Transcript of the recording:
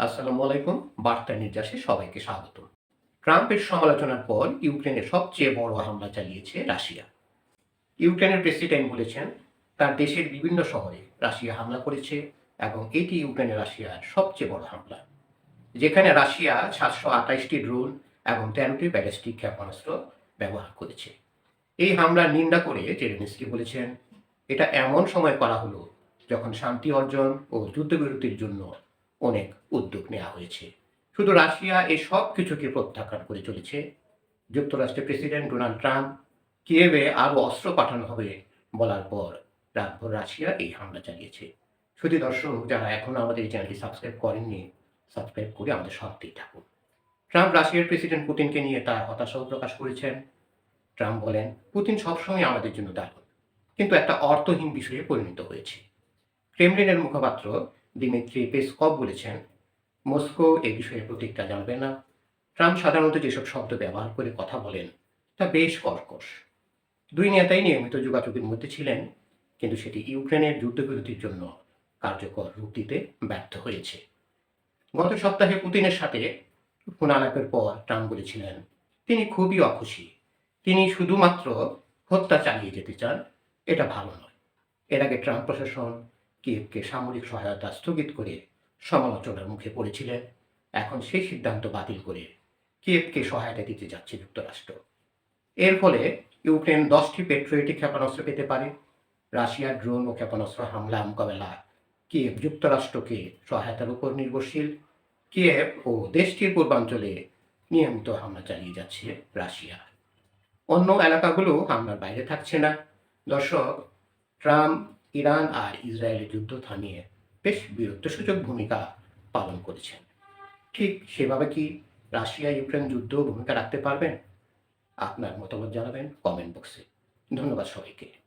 আসসালামু আলাইকুম, বার্তা নির্যাসে সবাইকে স্বাগত ট্রাম্পের সমালোচনার পর ইউক্রেনে সবচেয়ে বড় হামলা চালিয়েছে রাশিয়া। ইউক্রেনের প্রেসিডেন্ট বলেছেন, তার দেশের বিভিন্ন শহরে রাশিয়া হামলা করেছে এবং এটি ইউক্রেনে রাশিয়ার সবচেয়ে বড় হামলা। যেখানে রাশিয়া সাতশো আঠাইশটি ড্রোন এবং তেরোটি ব্যালিস্টিক ক্ষেপণাস্ত্র ব্যবহার করেছে। এই হামলার নিন্দা করে জেলেনস্কি বলেছেন, এটা এমন সময় করা হলো যখন শান্তি অর্জন ও যুদ্ধবিরতির জন্য অনেক উদ্যোগ নেওয়া হয়েছে। শুধু রাশিয়া এই সব কিছুকে প্রত্যাখ্যান করে চলেছে। যুক্তরাষ্ট্রের প্রেসিডেন্ট ডোনাল্ড ট্রাম্প কিয়েভে আরও অস্ত্র পাঠানো হবে বলার পর রাতভর রাশিয়া এই হামলা চালিয়েছে। শুধু দর্শক, যারা এখনও আমাদের এই চ্যানেলটি সাবস্ক্রাইব করেননি, সাবস্ক্রাইব করে আমাদের সত্যিই থাকুন। ট্রাম্প রাশিয়ার প্রেসিডেন্ট পুতিনকে নিয়ে তার হতাশাও প্রকাশ করেছেন। ট্রাম্প বলেন, পুতিন সবসময় আমাদের জন্য দারুণ, কিন্তু একটা অর্থহীন বিষয়ে পরিণত হয়েছে। ক্রেমলিনের মুখপাত্র দিমিত্রি পেসকভ বলেছেন, মস্কো এ বিষয়ে প্রতিক্রিয়া জানবে না। ট্রাম্প সাধারণত যেসব শব্দ ব্যবহার করে কথা বলেন, তা বেশ কর্কশ। দুই নেতাই নিয়মিত যোগাযোগের মধ্যে ছিলেন, কিন্তু সেটি ইউক্রেনের যুদ্ধবিরতির জন্য কার্যকর রূপ দিতে ব্যর্থ হয়েছে। গত সপ্তাহে পুতিনের সাথে ফোন আলাপের পর ট্রাম্প বলেছিলেন, তিনি খুবই অখুশি। তিনি শুধুমাত্র হত্যা চালিয়ে যেতে চান, এটা ভালো নয়। এর আগে ট্রাম্প প্রশাসন কিয়েভকে সামরিক সহায়তা স্থগিত করে সমালোচনার মুখে পড়েছিলেন। এখন সেই সিদ্ধান্ত বাতিল করে কিয়েভকে সহায়তা দিতে যাচ্ছে যুক্তরাষ্ট্র। এর ফলে ইউক্রেন দশটি পেট্রোয়েটি ক্ষেপণাস্ত্র পেতে পারে। রাশিয়ার ড্রোন ও ক্ষেপণাস্ত্র হামলা মোকাবেলা কিয়েভ যুক্তরাষ্ট্রকে সহায়তার উপর নির্ভরশীল। কিয়েভ ও দেশটির পূর্বাঞ্চলে নিয়মিত হামলা চালিয়ে যাচ্ছে রাশিয়া। অন্য এলাকাগুলো হামলার বাইরে থাকছে না। দর্শক, ট্রাম্প ইরান আর ইসরায়েলের যুদ্ধ থামিয়ে বেশ বীরত্বসূচক ভূমিকা পালন করেছেন। ঠিক সেভাবে কি রাশিয়া ইউক্রেন যুদ্ধ ভূমিকা রাখতে পারবেন? আপনার মতামত জানাবেন কমেন্ট বক্সে। ধন্যবাদ সবাইকে।